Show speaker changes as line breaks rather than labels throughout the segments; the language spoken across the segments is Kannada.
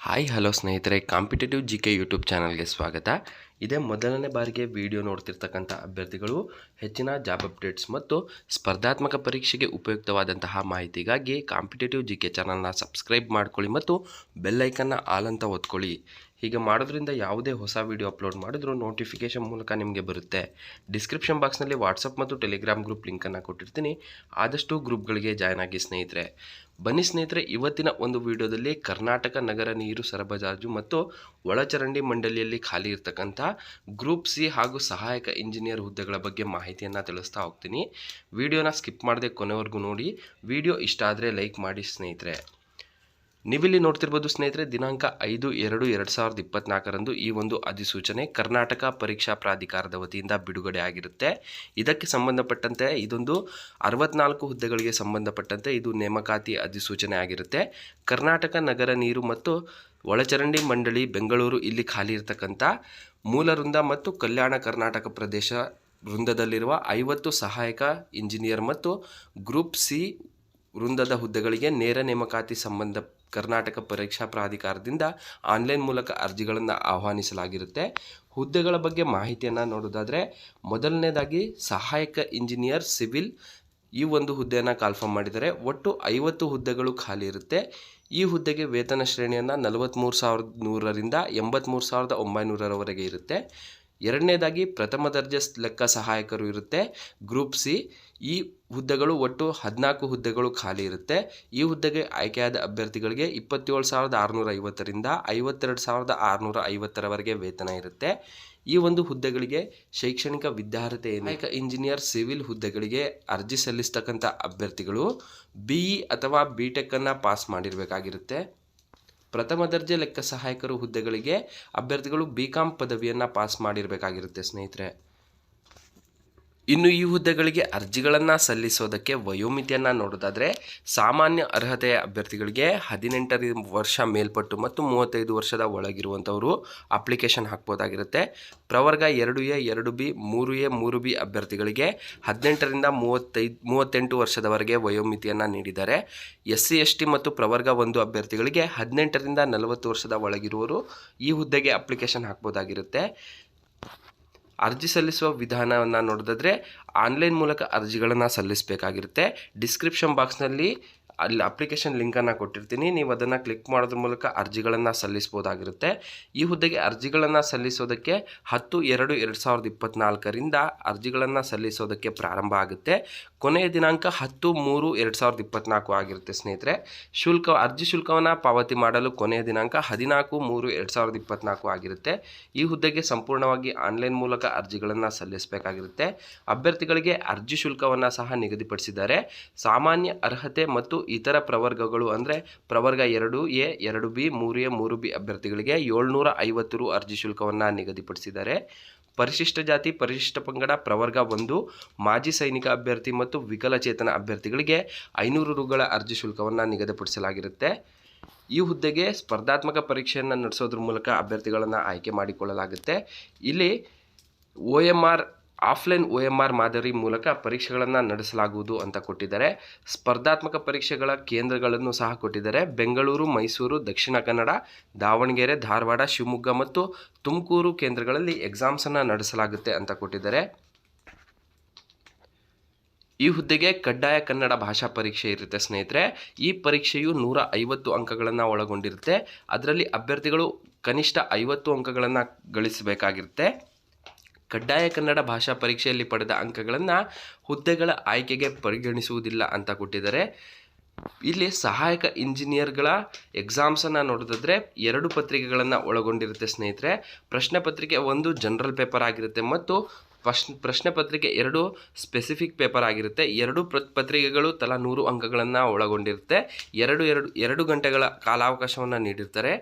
ಹಾಯ್, ಹಲೋ ಸ್ನೇಹಿತರೆ. ಕಾಂಪಿಟೇಟಿವ್ ಜಿ ಕೆ ಯೂಟ್ಯೂಬ್ ಚಾನಲ್ಗೆ ಸ್ವಾಗತ. ಇದೇ ಮೊದಲನೇ ಬಾರಿಗೆ ವಿಡಿಯೋ ನೋಡ್ತಿರ್ತಕ್ಕಂಥ ಅಭ್ಯರ್ಥಿಗಳು ಹೆಚ್ಚಿನ ಜಾಬ್ ಅಪ್ಡೇಟ್ಸ್ ಮತ್ತು ಸ್ಪರ್ಧಾತ್ಮಕ ಪರೀಕ್ಷೆಗೆ ಉಪಯುಕ್ತವಾದಂತಹ ಮಾಹಿತಿಗಾಗಿ ಕಾಂಪಿಟೇಟಿವ್ ಜಿ ಕೆ ಚಾನಲ್ನ ಸಬ್ಸ್ಕ್ರೈಬ್ ಮಾಡ್ಕೊಳ್ಳಿ ಮತ್ತು ಬೆಲ್ಲೈಕನ್ನ ಆಲ್ ಅಂತ ಒತ್ಕೊಳ್ಳಿ. ಹೀಗೆ ಮಾಡೋದ್ರಿಂದ ಯಾವುದೇ ಹೊಸ ವಿಡಿಯೋ ಅಪ್ಲೋಡ್ ಮಾಡಿದ್ರೂ ನೋಟಿಫಿಕೇಷನ್ ಮೂಲಕ ನಿಮಗೆ ಬರುತ್ತೆ. ಡಿಸ್ಕ್ರಿಪ್ಷನ್ ಬಾಕ್ಸ್ನಲ್ಲಿ ವಾಟ್ಸಪ್ ಮತ್ತು ಟೆಲಿಗ್ರಾಮ್ ಗ್ರೂಪ್ ಲಿಂಕನ್ನು ಕೊಟ್ಟಿರ್ತೀನಿ. ಆದಷ್ಟು ಗ್ರೂಪ್ಗಳಿಗೆ ಜಾಯ್ನ್ ಆಗಿ ಸ್ನೇಹಿತರೆ. ಬನ್ನಿ ಸ್ನೇಹಿತರೆ, ಇವತ್ತಿನ ಒಂದು ವಿಡಿಯೋದಲ್ಲಿ ಕರ್ನಾಟಕ ನಗರ ನೀರು ಸರಬರಾಜು ಮತ್ತು ಒಳಚರಂಡಿ ಮಂಡಳಿಯಲ್ಲಿ ಖಾಲಿ ಇರತಕ್ಕಂಥ ಗ್ರೂಪ್ ಸಿ ಹಾಗೂ ಸಹಾಯಕ ಇಂಜಿನಿಯರ್ ಹುದ್ದೆಗಳ ಬಗ್ಗೆ ಮಾಹಿತಿಯನ್ನು ತಿಳಿಸ್ತಾ ಹೋಗ್ತೀನಿ. ವಿಡಿಯೋನ ಸ್ಕಿಪ್ ಮಾಡದೆ ಕೊನೆವರೆಗೂ ನೋಡಿ. ವಿಡಿಯೋ ಇಷ್ಟ ಆದರೆ ಲೈಕ್ ಮಾಡಿ ಸ್ನೇಹಿತರೆ. ನೀವಿಲ್ಲಿ ನೋಡ್ತಿರ್ಬೋದು ಸ್ನೇಹಿತರೆ, ದಿನಾಂಕ ಐದು ಎರಡು ಎರಡು ಸಾವಿರದ ಇಪ್ಪತ್ನಾಲ್ಕರಂದು ಈ ಒಂದು ಅಧಿಸೂಚನೆ ಕರ್ನಾಟಕ ಪರೀಕ್ಷಾ ಪ್ರಾಧಿಕಾರದ ವತಿಯಿಂದ ಬಿಡುಗಡೆ ಆಗಿರುತ್ತೆ. ಇದಕ್ಕೆ ಸಂಬಂಧಪಟ್ಟಂತೆ, ಇದೊಂದು ಅರವತ್ನಾಲ್ಕು ಹುದ್ದೆಗಳಿಗೆ ಸಂಬಂಧಪಟ್ಟಂತೆ ಇದು ನೇಮಕಾತಿ ಅಧಿಸೂಚನೆ ಆಗಿರುತ್ತೆ. ಕರ್ನಾಟಕ ನಗರ ನೀರು ಮತ್ತು ಒಳಚರಂಡಿ ಮಂಡಳಿ ಬೆಂಗಳೂರು ಇಲ್ಲಿ ಖಾಲಿ ಇರತಕ್ಕಂಥ ಮೂಲ ವೃಂದ ಮತ್ತು ಕಲ್ಯಾಣ ಕರ್ನಾಟಕ ಪ್ರದೇಶ ವೃಂದದಲ್ಲಿರುವ ಐವತ್ತು ಸಹಾಯಕ ಇಂಜಿನಿಯರ್ ಮತ್ತು ಗ್ರೂಪ್ ಸಿ ವೃಂದದ ಹುದ್ದೆಗಳಿಗೆ ನೇರ ನೇಮಕಾತಿ ಸಂಬಂಧ ಕರ್ನಾಟಕ ಪರೀಕ್ಷಾ ಪ್ರಾಧಿಕಾರದಿಂದ ಆನ್ಲೈನ್ ಮೂಲಕ ಅರ್ಜಿಗಳನ್ನು ಆಹ್ವಾನಿಸಲಾಗಿರುತ್ತೆ. ಹುದ್ದೆಗಳ ಬಗ್ಗೆ ಮಾಹಿತಿಯನ್ನು ನೋಡೋದಾದರೆ, ಮೊದಲನೇದಾಗಿ ಸಹಾಯಕ ಇಂಜಿನಿಯರ್, ಸಿವಿಲ್ ಈ ಒಂದು ಹುದ್ದೆಯನ್ನು ಕಾಲ್ಫಾರ್ಮ್ ಮಾಡಿದರೆ ಒಟ್ಟು ಐವತ್ತು ಹುದ್ದೆಗಳು ಖಾಲಿ ಇರುತ್ತೆ. ಈ ಹುದ್ದೆಗೆ ವೇತನ ಶ್ರೇಣಿಯನ್ನು ನಲವತ್ತ್ಮೂರು ಸಾವಿರದ ನೂರರಿಂದ ಎಂಬತ್ತ್ಮೂರು ಸಾವಿರದ ಒಂಬೈನೂರರವರೆಗೆ ಇರುತ್ತೆ. ಎರಡನೇದಾಗಿ ಪ್ರಥಮ ದರ್ಜೆ ಲೆಕ್ಕ ಸಹಾಯಕರು ಇರುತ್ತೆ. ಗ್ರೂಪ್ ಸಿ, ಈ ಹುದ್ದೆಗಳು ಒಟ್ಟು ಹದಿನಾಲ್ಕು ಹುದ್ದೆಗಳು ಖಾಲಿ ಇರುತ್ತೆ. ಈ ಹುದ್ದೆಗೆ ಆಯ್ಕೆಯಾದ ಅಭ್ಯರ್ಥಿಗಳಿಗೆ ಇಪ್ಪತ್ತೇಳು ಸಾವಿರದ ಆರುನೂರ ಐವತ್ತರಿಂದ ಐವತ್ತೆರಡು ಸಾವಿರದ ಆರುನೂರ ಐವತ್ತರವರೆಗೆ ವೇತನ ಇರುತ್ತೆ. ಈ ಒಂದು ಹುದ್ದೆಗಳಿಗೆ ಶೈಕ್ಷಣಿಕ ವಿದ್ಯಾರ್ಹತೆ ಏನಾಯಕ ಇಂಜಿನಿಯರ್, ಸಿವಿಲ್ ಹುದ್ದೆಗಳಿಗೆ ಅರ್ಜಿ ಸಲ್ಲಿಸ್ತಕ್ಕಂಥ ಅಭ್ಯರ್ಥಿಗಳು ಬಿ ಇ ಅಥವಾ ಬಿ ಟೆಕ್ಕನ್ನು ಪಾಸ್ ಮಾಡಿರಬೇಕಾಗಿರುತ್ತೆ. ಪ್ರಥಮ ದರ್ಜೆ ಲೆಕ್ಕ ಸಹಾಯಕರು ಹುದ್ದೆಗಳಿಗೆ ಅಭ್ಯರ್ಥಿಗಳು ಬಿ ಪದವಿಯನ್ನು ಪಾಸ್ ಮಾಡಿರಬೇಕಾಗಿರುತ್ತೆ ಸ್ನೇಹಿತರೆ. ಇನ್ನು ಈ ಹುದ್ದೆಗಳಿಗೆ ಅರ್ಜಿಗಳನ್ನು ಸಲ್ಲಿಸೋದಕ್ಕೆ ವಯೋಮಿತಿಯನ್ನು ನೋಡೋದಾದರೆ ಸಾಮಾನ್ಯ ಅರ್ಹತೆಯ ಅಭ್ಯರ್ಥಿಗಳಿಗೆ ಹದಿನೆಂಟರ ವರ್ಷ ಮೇಲ್ಪಟ್ಟು ಮತ್ತು ಮೂವತ್ತೈದು ವರ್ಷದ ಒಳಗಿರುವಂಥವರು ಅಪ್ಲಿಕೇಶನ್ ಹಾಕ್ಬೋದಾಗಿರುತ್ತೆ. ಪ್ರವರ್ಗ ಎರಡು ಎ, ಎರಡು ಬಿ, ಮೂರು ಎ, ಮೂರು ಬಿ ಅಭ್ಯರ್ಥಿಗಳಿಗೆ ಹದಿನೆಂಟರಿಂದ ಮೂವತ್ತೈದು, ಮೂವತ್ತೆಂಟು ವರ್ಷದವರೆಗೆ ವಯೋಮಿತಿಯನ್ನು ನೀಡಿದ್ದಾರೆ ಎಸ್ ಸಿ, ಎಸ್ ಟಿ ಮತ್ತು ಪ್ರವರ್ಗ ಒಂದು ಅಭ್ಯರ್ಥಿಗಳಿಗೆ ಹದಿನೆಂಟರಿಂದ ನಲವತ್ತು ವರ್ಷದ ಒಳಗಿರುವವರು ಈ ಹುದ್ದೆಗೆ ಅಪ್ಲಿಕೇಶನ್ ಹಾಕ್ಬೋದಾಗಿರುತ್ತೆ. ಅರ್ಜಿ ಸಲ್ಲಿಸುವ ವಿಧಾನವನ್ನು ನೋಡಿದ್ರೆ ಆನ್ಲೈನ್ ಮೂಲಕ ಅರ್ಜಿಗಳನ್ನು ಸಲ್ಲಿಸಬೇಕಾಗಿರುತ್ತೆ. ಡಿಸ್ಕ್ರಿಪ್ಷನ್ ಬಾಕ್ಸ್ನಲ್ಲಿ ಅಲ್ಲಿ ಅಪ್ಲಿಕೇಶನ್ ಲಿಂಕನ್ನು ಕೊಟ್ಟಿರ್ತೀನಿ. ನೀವು ಅದನ್ನು ಕ್ಲಿಕ್ ಮಾಡೋದ್ರ ಮೂಲಕ ಅರ್ಜಿಗಳನ್ನು ಸಲ್ಲಿಸ್ಬೋದಾಗಿರುತ್ತೆ. ಈ ಹುದ್ದೆಗೆ ಅರ್ಜಿಗಳನ್ನು ಸಲ್ಲಿಸೋದಕ್ಕೆ ಹತ್ತು ಎರಡು ಎರಡು ಸಾವಿರದ ಇಪ್ಪತ್ತ್ನಾಲ್ಕರಿಂದ ಅರ್ಜಿಗಳನ್ನು ಸಲ್ಲಿಸೋದಕ್ಕೆ ಪ್ರಾರಂಭ ಆಗುತ್ತೆ. ಕೊನೆಯ ದಿನಾಂಕ ಹತ್ತು ಮೂರು ಎರಡು ಸಾವಿರದ ಇಪ್ಪತ್ತ್ನಾಲ್ಕು ಆಗಿರುತ್ತೆ ಸ್ನೇಹಿತರೆ. ಶುಲ್ಕ, ಅರ್ಜಿ ಶುಲ್ಕವನ್ನು ಪಾವತಿ ಮಾಡಲು ಕೊನೆಯ ದಿನಾಂಕ ಹದಿನಾಲ್ಕು ಮೂರು ಎರಡು ಸಾವಿರದ ಇಪ್ಪತ್ತ್ನಾಲ್ಕು ಆಗಿರುತ್ತೆ. ಈ ಹುದ್ದೆಗೆ ಸಂಪೂರ್ಣವಾಗಿ ಆನ್ಲೈನ್ ಮೂಲಕ ಅರ್ಜಿಗಳನ್ನು ಸಲ್ಲಿಸಬೇಕಾಗಿರುತ್ತೆ. ಅಭ್ಯರ್ಥಿಗಳಿಗೆ ಅರ್ಜಿ ಶುಲ್ಕವನ್ನು ಸಹ ನಿಗದಿಪಡಿಸಿದ್ದಾರೆ. ಸಾಮಾನ್ಯ ಅರ್ಹತೆ ಮತ್ತು ಇತರ ಪ್ರವರ್ಗಗಳು ಅಂದರೆ ಪ್ರವರ್ಗ ಎರಡು ಎ, ಎರಡು ಬಿ, ಮೂರು ಎ, ಮೂರು ಬಿ ಅಭ್ಯರ್ಥಿಗಳಿಗೆ ಏಳ್ನೂರ ಐವತ್ತು ರು ಅರ್ಜಿ ಶುಲ್ಕವನ್ನು ನಿಗದಿಪಡಿಸಿದ್ದಾರೆ. ಪರಿಶಿಷ್ಟ ಜಾತಿ, ಪರಿಶಿಷ್ಟ ಪಂಗಡ, ಪ್ರವರ್ಗ ಒಂದು, ಮಾಜಿ ಸೈನಿಕ ಅಭ್ಯರ್ಥಿ ಮತ್ತು ವಿಕಲಚೇತನ ಅಭ್ಯರ್ಥಿಗಳಿಗೆ ಐನೂರು ರುಗಳ ಅರ್ಜಿ ಶುಲ್ಕವನ್ನು ನಿಗದಿಪಡಿಸಲಾಗಿರುತ್ತೆ. ಈ ಹುದ್ದೆಗೆ ಸ್ಪರ್ಧಾತ್ಮಕ ಪರೀಕ್ಷೆಯನ್ನು ನಡೆಸೋದ್ರ ಮೂಲಕ ಅಭ್ಯರ್ಥಿಗಳನ್ನು ಆಯ್ಕೆ ಮಾಡಿಕೊಳ್ಳಲಾಗುತ್ತೆ. ಇಲ್ಲಿ O M R offline O M R ಮಾದರಿ ಮೂಲಕ ಪರೀಕ್ಷೆಗಳನ್ನು ನಡೆಸಲಾಗುವುದು ಅಂತ ಕೊಟ್ಟಿದ್ದಾರೆ. ಸ್ಪರ್ಧಾತ್ಮಕ ಪರೀಕ್ಷೆಗಳ ಕೇಂದ್ರಗಳನ್ನು ಸಹ ಕೊಟ್ಟಿದ್ದಾರೆ. ಬೆಂಗಳೂರು, ಮೈಸೂರು, ದಕ್ಷಿಣ ಕನ್ನಡ, ದಾವಣಗೆರೆ, ಧಾರವಾಡ, ಶಿವಮೊಗ್ಗ ಮತ್ತು ತುಮಕೂರು ಕೇಂದ್ರಗಳಲ್ಲಿ ಎಕ್ಸಾಮ್ಸನ್ನು ನಡೆಸಲಾಗುತ್ತೆ ಅಂತ ಕೊಟ್ಟಿದ್ದಾರೆ. ಈ ಹುದ್ದೆಗೆ ಕಡ್ಡಾಯ ಕನ್ನಡ ಭಾಷಾ ಪರೀಕ್ಷೆ ಇರುತ್ತೆ ಸ್ನೇಹಿತರೆ. ಈ ಪರೀಕ್ಷೆಯು ನೂರ ಐವತ್ತು ಅಂಕಗಳನ್ನು ಒಳಗೊಂಡಿರುತ್ತೆ. ಅದರಲ್ಲಿ ಅಭ್ಯರ್ಥಿಗಳು ಕನಿಷ್ಠ ಐವತ್ತು ಅಂಕಗಳನ್ನು ಗಳಿಸಬೇಕಾಗಿರುತ್ತೆ. ಕಡ್ಡಾಯ ಕನ್ನಡ ಭಾಷಾ ಪರೀಕ್ಷೆಯಲ್ಲಿ ಪಡೆದ ಅಂಕಗಳನ್ನು ಹುದ್ದೆಗಳ ಆಯ್ಕೆಗೆ ಪರಿಗಣಿಸುವುದಿಲ್ಲ ಅಂತ ಕೊಟ್ಟಿದ್ದಾರೆ. ಇಲ್ಲಿ ಸಹಾಯಕ ಇಂಜಿನಿಯರ್ಗಳ ಎಕ್ಸಾಮ್ಸನ್ನು ನೋಡೋದಾದ್ರೆ ಎರಡು ಪತ್ರಿಕೆಗಳನ್ನು ಒಳಗೊಂಡಿರುತ್ತೆ ಸ್ನೇಹಿತರೆ. ಪ್ರಶ್ನೆ ಪತ್ರಿಕೆ ಒಂದು ಜನರಲ್ ಪೇಪರ್ ಆಗಿರುತ್ತೆ ಮತ್ತು ಪ್ರಶ್ನೆ ಪ್ರಶ್ನೆ ಪತ್ರಿಕೆ ಎರಡು ಸ್ಪೆಸಿಫಿಕ್ ಪೇಪರ್ ಆಗಿರುತ್ತೆ. ಎರಡು ಪ್ರ ಪತ್ರಿಕೆಗಳು ತಲಾ ನೂರು ಅಂಕಗಳನ್ನು ಒಳಗೊಂಡಿರುತ್ತೆ. ಎರಡು ಎರಡು ಎರಡು ಗಂಟೆಗಳ ಕಾಲಾವಕಾಶವನ್ನು ನೀಡಿರ್ತಾರೆ.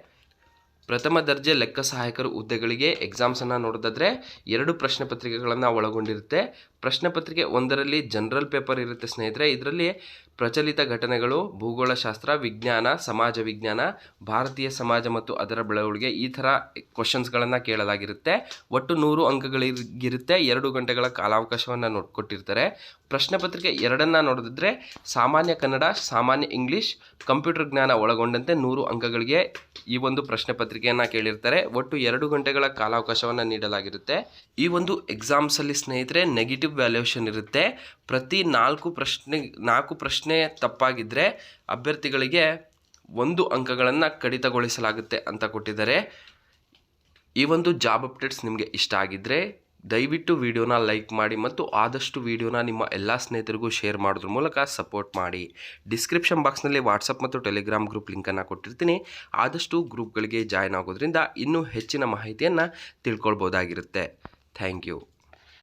ಪ್ರಥಮ ದರ್ಜೆ ಲೆಕ್ಕ ಸಹಾಯಕರು ಹುದ್ದೆಗಳಿಗೆ ಎಕ್ಸಾಮ್ಸನ್ನು ನೋಡೋದಾದರೆ ಎರಡು ಪ್ರಶ್ನೆ ಪತ್ರಿಕೆಗಳನ್ನು ಒಳಗೊಂಡಿರುತ್ತೆ. ಪ್ರಶ್ನೆ ಪತ್ರಿಕೆ ಒಂದರಲ್ಲಿ ಜನರಲ್ ಪೇಪರ್ ಇರುತ್ತೆ ಸ್ನೇಹಿತರೆ. ಇದರಲ್ಲಿ ಪ್ರಚಲಿತ ಘಟನೆಗಳು, ಭೂಗೋಳಶಾಸ್ತ್ರ, ವಿಜ್ಞಾನ, ಸಮಾಜ ವಿಜ್ಞಾನ, ಭಾರತೀಯ ಸಮಾಜ ಮತ್ತು ಅದರ ಬೆಳವಣಿಗೆ ಈ ಥರ ಕ್ವಶನ್ಸ್ಗಳನ್ನು ಕೇಳಲಾಗಿರುತ್ತೆ. ಒಟ್ಟು ನೂರು ಅಂಕಗಳಿಗಿರುತ್ತೆ. ಎರಡು ಗಂಟೆಗಳ ಕಾಲಾವಕಾಶವನ್ನು ನೋಡ್ಕೊಟ್ಟಿರ್ತಾರೆ ಪ್ರಶ್ನೆ ಪತ್ರಿಕೆ ಎರಡನ್ನು ನೋಡಿದ್ರೆ ಸಾಮಾನ್ಯ ಕನ್ನಡ, ಸಾಮಾನ್ಯ ಇಂಗ್ಲೀಷ್ ಕಂಪ್ಯೂಟರ್ ಜ್ಞಾನ ಒಳಗೊಂಡಂತೆ ನೂರು ಅಂಕಗಳಿಗೆ ಈ ಒಂದು ಪ್ರಶ್ನೆ ಪತ್ರಿಕೆಯನ್ನು ಕೇಳಿರ್ತಾರೆ. ಒಟ್ಟು ಎರಡು ಗಂಟೆಗಳ ಕಾಲಾವಕಾಶವನ್ನು ನೀಡಲಾಗಿರುತ್ತೆ. ಈ ಒಂದು ಎಕ್ಸಾಮ್ಸಲ್ಲಿ ಸ್ನೇಹಿತರೆ ನೆಗೆಟಿವ್ ವ್ಯಾಲ್ಯೂಯೇಷನ್ ಇರುತ್ತೆ. ಪ್ರತಿ ನಾಲ್ಕು ಪ್ರಶ್ನೆ ನಾಲ್ಕು ಪ್ರಶ್ನೆ ತಪ್ಪಾಗಿದ್ದರೆ ಅಭ್ಯರ್ಥಿಗಳಿಗೆ ಒಂದು ಅಂಕಗಳನ್ನು ಕಡಿತಗೊಳಿಸಲಾಗುತ್ತೆ ಅಂತ ಕೊಟ್ಟಿದ್ದಾರೆ. ಈ ಒಂದು ಜಾಬ್ ಅಪ್ಡೇಟ್ಸ್ ನಿಮಗೆ ಇಷ್ಟ ಆಗಿದ್ದರೆ ದಯವಿಟ್ಟು ವಿಡಿಯೋನ ಲೈಕ್ ಮಾಡಿ ಮತ್ತು ಆದಷ್ಟು ವಿಡಿಯೋನ ನಿಮ್ಮ ಎಲ್ಲ ಸ್ನೇಹಿತರಿಗೂ ಶೇರ್ ಮಾಡೋದ್ರ ಮೂಲಕ ಸಪೋರ್ಟ್ ಮಾಡಿ. ಡಿಸ್ಕ್ರಿಪ್ಷನ್ ಬಾಕ್ಸ್ನಲ್ಲಿ ವಾಟ್ಸಪ್ ಮತ್ತು ಟೆಲಿಗ್ರಾಮ್ ಗ್ರೂಪ್ ಲಿಂಕನ್ನು ಕೊಟ್ಟಿರ್ತೀನಿ. ಆದಷ್ಟು ಗ್ರೂಪ್ಗಳಿಗೆ ಜಾಯ್ನ್ ಆಗೋದ್ರಿಂದ ಇನ್ನೂ ಹೆಚ್ಚಿನ ಮಾಹಿತಿಯನ್ನು ತಿಳ್ಕೊಳ್ಬೋದಾಗಿರುತ್ತೆ. Thank you.